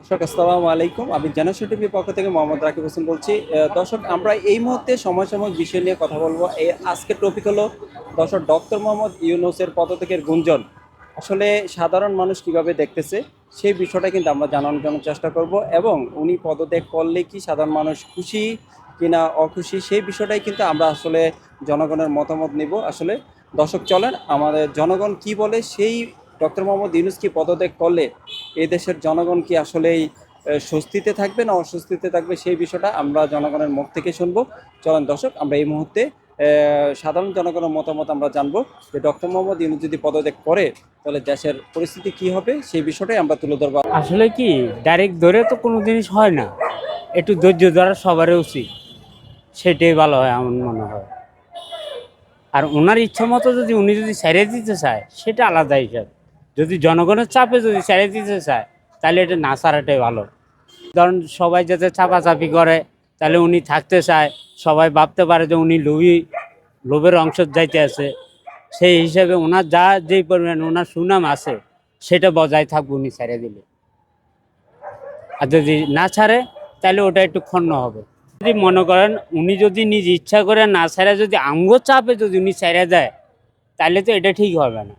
দর্শক, আসসালামু আলাইকুম। আমি জানাশো টিভির পক্ষ থেকে মোহাম্মদ রাকিব হোসেন বলছি। দর্শক, আমরা এই মুহূর্তে সমসাময়িক বিষয় নিয়ে কথা বলব। এই আজকের টপিক হলো, দর্শক ডক্টর মোহাম্মদ ইউনুসের পদত্যাগের গুঞ্জন। আসলে সাধারণ মানুষ কীভাবে দেখতেছে, সেই বিষয়টা কিন্তু আমরা জানানোর জন্য চেষ্টা করব এবং উনি পদত্যাগ করলে কি সাধারণ মানুষ খুশি কিনা অখুশি, সেই বিষয়টাই কিন্তু আমরা আসলে জনগণের মতামত নিব। আসলে দর্শক, চলেন, আমাদের জনগণ কি বলে সেই ডক্টর মোহাম্মদ ইউনুস কি পদত্যাগ করলে এই দেশের জনগণ কি আসলেই স্বস্তিতে থাকবে না অস্বস্তিতে থাকবে? সেই বিষয়টা আমরা জনগণের মুখ থেকে শুনব। চলেন দর্শক, আমরা এই মুহূর্তে সাধারণ জনগণের মতামত আমরা জানব যে ডক্টর মোহাম্মদ ইউনুস যদি পদত্যাগ করে, তাহলে দেশের পরিস্থিতি কি হবে? সেই বিষয়টাই আমরা তুলে ধরবো। আসলে কি ডাইরেক্ট ধরে তো কোনো জিনিস হয় না। একটু ধৈর্য ধরা সবারই উচিত। সেটাই ভালো হয় আমার মনে হয়। আর ওনার ইচ্ছা মতো যদি উনি যদি ছেড়ে দিতে চায়, সেটা আলাদা হিসাব। যদি জনগণের চাপে যদি ছেড়ে দিতে চায়, তাহলে এটা না ছাড়াটাই ভালো। ধরুন সবাই যাতে চাপাচাপি করে, তাহলে উনি থাকতে চায়। সবাই ভাবতে পারে যে উনি লোভী, লোভের অংশ যাইতে আছে। সেই হিসাবে ওনার যা যেই পরিমাণ ওনার সুনাম আছে, সেটা বজায় থাকবে উনি ছেড়ে দিলে। আর যদি না ছাড়ে, তাহলে ওটা একটু ক্ষণ হবে। যদি মনে করেন উনি যদি নিজ ইচ্ছা করে না ছাড়ে, যদি আঙ্গ চাপে যদি উনি ছেড়ে দেয়, তাহলে তো এটা ঠিক হবে না।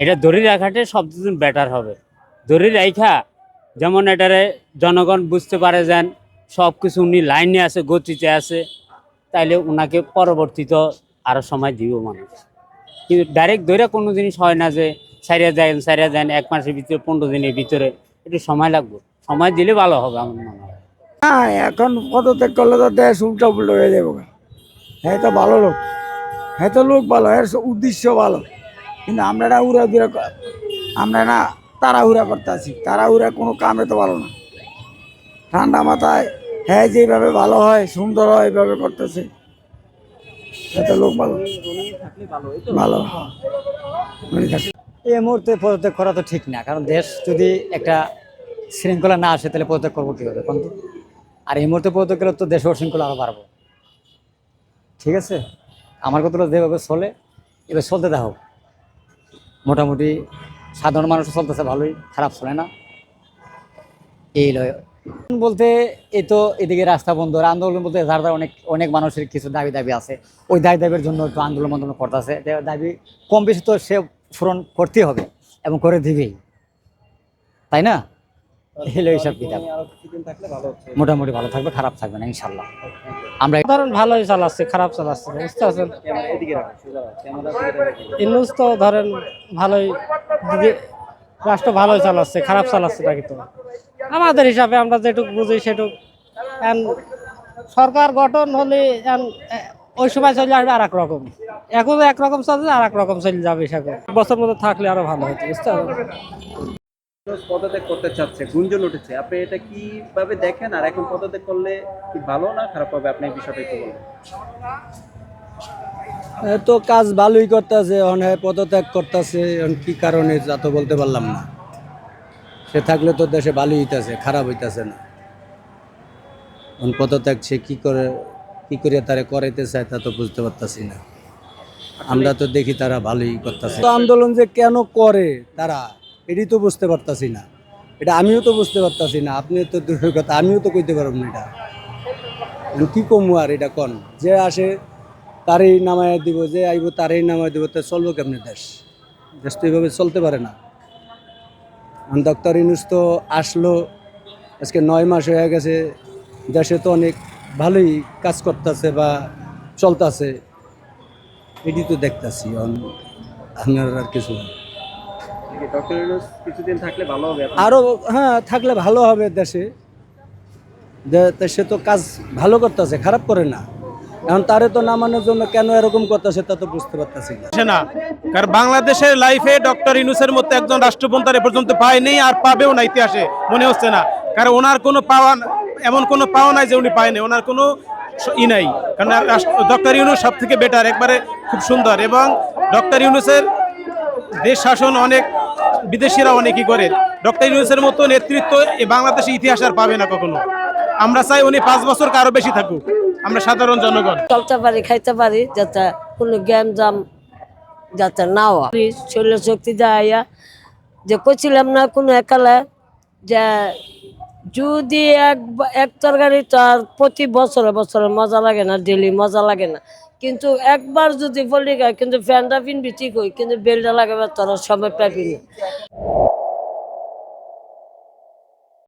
এটা ধরে রাখাটাই সবচেয়ে বেটার হবে। ধরে রাখা যেমন এটারে জনগণ বুঝতে পারে যেন সব কিছু উনি লাইনে আছে, গতিতে আছে, তাইলে ওনাকে পরবর্তীত আরও সময় দিব মানুষ। কিন্তু ডাইরেক্ট ধরে কোনো জিনিস হয় না যে সারিয়া দেন সারিয়া দেন, এক মাসের ভিতরে, পনেরো দিনের ভিতরে। একটু সময় লাগবে। সময় দিলে ভালো হবে আমার মনে হয়। হ্যাঁ এখন পদত্যাগ করলে তো দেশ উল্টা উল্টো হয়ে যাবে। হ্যাঁ তো ভালো লোক। হ্যাঁ তো লোক ভালো। এর উদ্দেশ্য ভালো। কিন্তু আমরা না উড়া দুরা আমরা না তাড়াহুড়া করতে আছি। তাড়াহুড়া কোনো কামে তো ভালো না। ঠান্ডা মাথায় হ্যাঁ যেভাবে ভালো হয়, সুন্দর হয়, এইভাবে করতেছে এটা লোক ভালো। ভালো। থাকলে এই মুহূর্তে পদত্যাগ করা তো ঠিক না, কারণ দেশ যদি একটা শৃঙ্খলা না আসে, তাহলে পদত্যাগ করব কীভাবে? কিন্তু আর এই মুহূর্তে পদত্যাগ করলে তো দেশ শৃঙ্খলা আরও বাড়বো। ঠিক আছে? আমার কথাটা যেভাবে চলে, এবার চলতে দাও মোটামুটি সাধারণ মানুষ চলতেছে ভালোই, খারাপ চলে না। এই লয়। বলতে এই তো এদিকে রাস্তা বন্ধ আন্দোলন বলতে যার যার অনেক অনেক মানুষের কিছু দাবি দাবি আছে। ওই দাবি দাবির জন্য একটু আন্দোলন আন্দোলন করতেছে। দাবি কম বেশি তো সে পূরণ করতেই হবে এবং করে দিবেই। তাই না? এলো কিতাব। মোটামুটি ভালো থাকবে খারাপ থাকবে না ইনশাল্লাহ আমরা ধরেন ভালোই চালাচ্ছে খারাপ চালাচ্ছে বুঝতে পারছেন। ইনুস তো ধরেন ভালোই রাষ্ট্র ভালোই চালাচ্ছে খারাপ চালাচ্ছে না কিন্তু আমাদের হিসাবে আমরা যেটুকু বুঝি সেটুক। সরকার গঠন হলে ওই সময় চলে আসবে আর এক রকম। এখন একরকম চলছে আর এক রকম চলে যাবে সেরকম। বছর মতো থাকলে আরও ভালো হতো বুঝতে ইউনুস পদত্যাগ করতে চাচ্ছে গুঞ্জন উঠেছে। আপনি এটা কীভাবে দেখেন আর এখন পদত্যাগ করলে কি ভালো না খারাপ হবে? আপনি এই বিষয়টা একটু বলুন। তো কাজ ভালোই করতেছে অনেক পদত্যাগ করতেছে কি কারণে তা তো বলতে পারলাম না। সে থাকলে তো দেশে ভালোই হইতেছে খারাপ হইতাছে না। এখন পদত্যাগ সে কি করে কি করে তারা করাইতে চায় তা তো বুঝতে পারতাছি না। আমরা তো দেখি তারা ভালোই করতেছে। আন্দোলন যে কেন করে তারা? এটাই তো বুঝতে পারতাছি না। এটা আমিও তো বুঝতে পারতাছি না। আপনি তো দূরের কথা, আমিও তো কইতে পারব না এটা। কি কমু আর এটা কন? যে আসে, তারই নামায় দিব, যে আইব তারই নামায় দিব, তা চলবো কেমনি দেশ? দেশ তো এইভাবে চলতে পারে না। ডক্টর ইনুস তো আসলো, আজকে নয় মাস হয়ে গেছে। দেশে তো অনেক ভালোই কাজ করতেছে বা চলতেছে। এটি তো দেখতেছি আপনার আর কিছু না। ডক্টর ইউনুস কিছুদিন থাকলে ভালো হবে আরও হ্যাঁ থাকলে ভালো হবে দেশে। সে তো কাজ ভালো করতেছে খারাপ করে না। এখন তারে তো নামানোর জন্য কেন এরকম করতেছে তা তো বুঝতে পারতেছি না। কারণ বাংলাদেশের লাইফে ডক্টর ইনুসের মতো একজন রাষ্ট্রপন্থার এ পর্যন্ত পায়নি আর পাবেও না ইতিহাসে মনে হচ্ছে না। কারণ ওনার কোনো পাওয়া এমন কোনো পাওয়া নাই যে উনি পায়নি ওনার কোনো ই নাই। কারণ ডক্টর ইউনুস সব থেকে বেটার একবারে খুব সুন্দর। এবং ডক্টর ইউনুসের দেশ শাসন অনেক বিদেশিরা অনেকই করে। ডক্টর ইউনুসের মতো নেতৃত্ব বাংলাদেশে ইতিহাস আর পাবে না কখনো। আমরা চাই উনি পাঁচ বছর আরও বেশি থাকুক। আমরা সাধারণ জনগণ। চলতে পারি, খাইতে পারি, যাতে কোনো জ্ঞান জাম যাতে না হয়। শরীর শক্তি দেয়া যে করছিলাম না কোনো একালে যে যদি এক এক তরকারি তো আর প্রতি বছরে বছরে মজা লাগে না ডেলি মজা লাগে না। কিন্তু একবার যদি বলি কিন্তু ফ্যানটা পিনবি ঠিক কিন্তু বেলটা লাগাবার তারা সময় পাবি না।